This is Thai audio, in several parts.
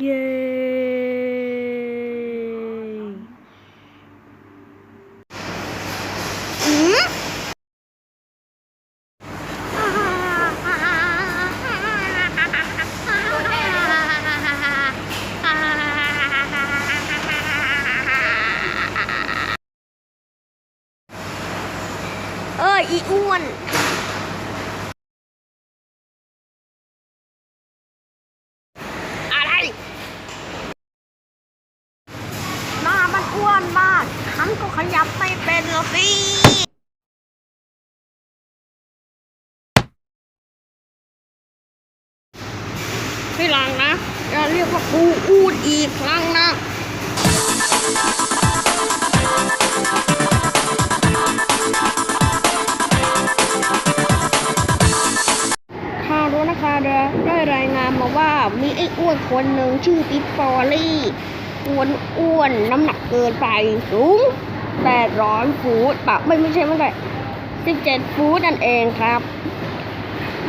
เย้อืมเอ้ยอีอ้วน อะไร หน้ามัน อนมาก ฉันก็ขยับไม่เป็นหรอกสิพี่หลังนะ อย่าเรียกว่ากูอูดอีกครั้งนะข่าวรู้นะคะได้ได้รายงานมาว่ามีไอ้อ้วนคนหนึ่งชื่อติ๊กฟอร์รี่ อ้วนอ้วนน้ำหนักเกินไปสูงแปดร้อยฟูตปะไม่ไม่ใช่ไม่ใช่สิบเจ็ดฟูตนั่นเองครับ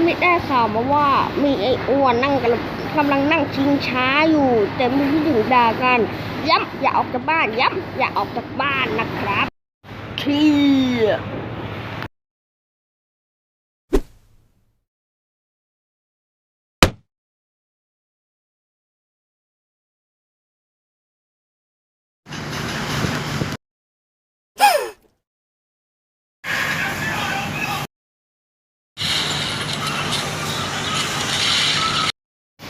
มีได้ข่าวมาว่ามีไอ้อ้วนนั่งกำลังกำลังนั่งชิงช้าอยู่แต่มีผู้หญิงด่ากัน ย้ำอย่าออกจากบ้านย้ำอย่าออกจากบ้านนะครับเที่ย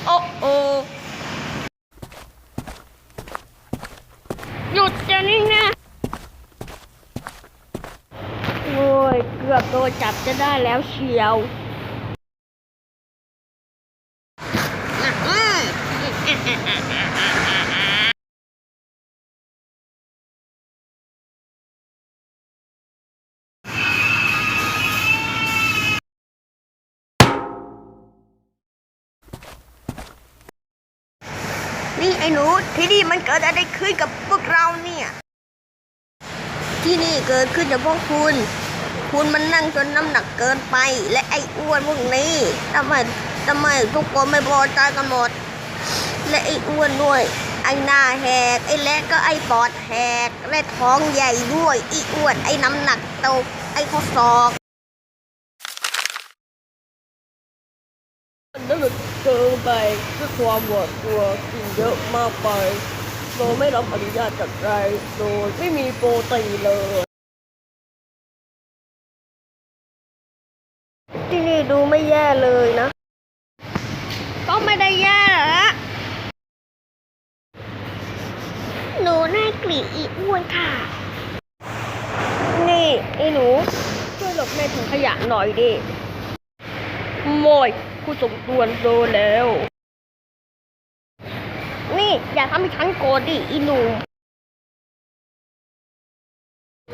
โอ้โอ หยุดจะนี่นะโอ้ย เกือบโดนจับจะได้แล้วเชียว นี่ไอ้หนูที่นี่มันเกิดอะไรขึ้นกับพวกเราเนี่ย ที่นี่เกิดขึ้นจากพวกคุณ คุณมันนั่งจนน้ำหนักเกินไป และไอ้อ้วนพวกนี้ทำไมทำไมทุกคนไม่พอใจกันหมด และไอ้อ้วนด้วย ไอ้หน้าแหก ไอ้เล็กก็ไอ้ปอดแหก และท้องใหญ่ด้วยไอ้อ้วน ไอ้น้ำหนักโตไอ้ข้อศอก นั่นเกินไปด้วยความหวาดกลัวกินเยอะมากไปโดยไม่รับอนุญาตจากใครโดยไม่มีโปรตีนเลยที่นี่ดูไม่แย่เลยนะ ก็ไม่ได้แย่หรอกหนูน่าเกลียดอีอ้วนค่ะ นี่ไอ้หนูช่วยหลบในถุงขยะหน่อยดิโมย คุณสมควรโดนแล้ว นี่อย่าทำให้ฉันโกรธดิอีหนู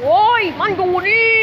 โอ้ยมันดูนี่